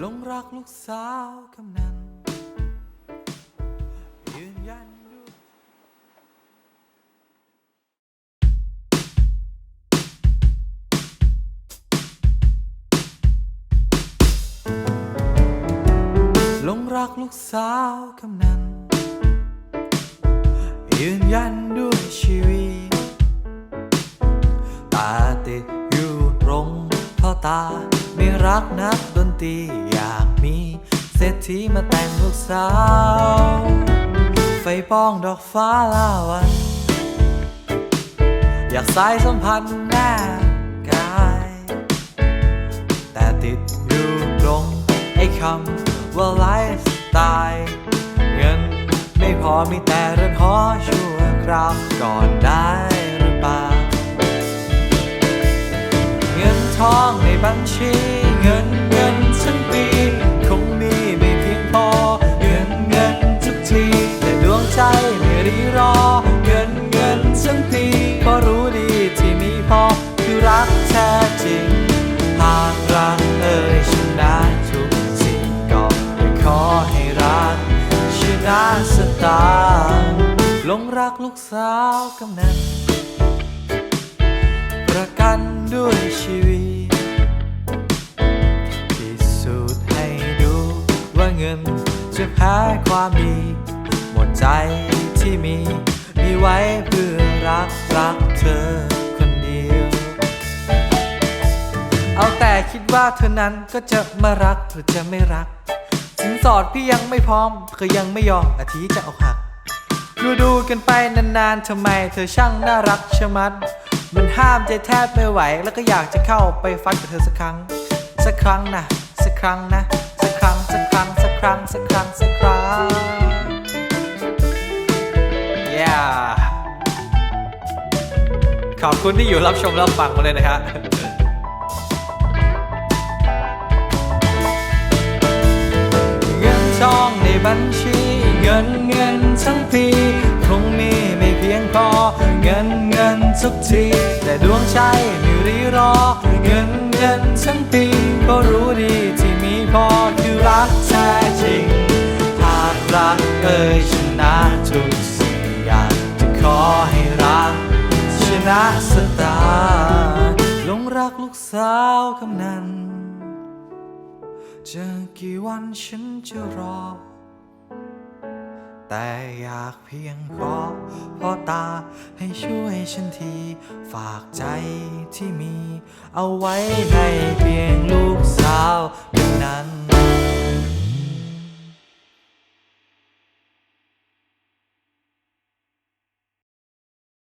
หลงรักลูกสาวกำนันยืนยันด้วยหลงรักลูกสาวกำนันยืนยันด้วยชีวิตตาติดอยู่ตรงพ่อตาไม่รักนัก ตรีอยากมีเศรษฐีมาแต่งลูกสาว ไฟป้องดอกฟ้าลาวัน อยากสายสัมพันธ์แน่กาย แต่ติดอยู่ตรง ไอ้คำว่าไลฟ์สไตล์เงินไม่พอมีแต่เรือนหอชั่วคราวก่อนได้หรือเปล่าเงินทองในบัญชี นะสตางหลงรักลูกสาวกำนันประกันด้วยชีวิตพิสูจน์ให้ดูว่าเงินจะแพ้ความดี หมดใจที่มี มีไว้เพื่อรักรักเธอคนเดียว เอาแต่คิดว่าเธอนั้นก็จะมารักหรือจะไม่รัก สินสอดพี่ยังไม่พร้อมเคยยังไม่ยอมอาทิจะเอาหัก ดูดูกันไปนานๆทำไมเธอช่างน่ารักชะมัด มันห้ามใจแทบไม่ไหว แล้วก็อยากจะเข้าไปฟัดกับเธอสักครั้ง สักครั้งนะสักครั้งนะสักครั้งสักครั้งสักครั้งสักครั้งสักครั้ง yeah ขอบคุณที่อยู่รับชมรับฟังมาเลยนะครั นเงินทั้งปีคงมีไม่เพียงพอ เงินเงินทุกที แต่ดวงใจไม่รีรอ เงินเงินทั้งปีก็รู้ดีที่มีพอคือรักแท้จริง หากรักเอ่ยชนะทุกสิ่งอยากจะขอให้รัก ชนะสตาร์หลงรักลูกสาวกำนันจะกี่วันฉันจะรอ แต่อยากเพียงขอพ่อตาให้ช่วยฉันที ฝากใจที่มี เอาไว้ให้เพียงลูกสาวเท่านั้น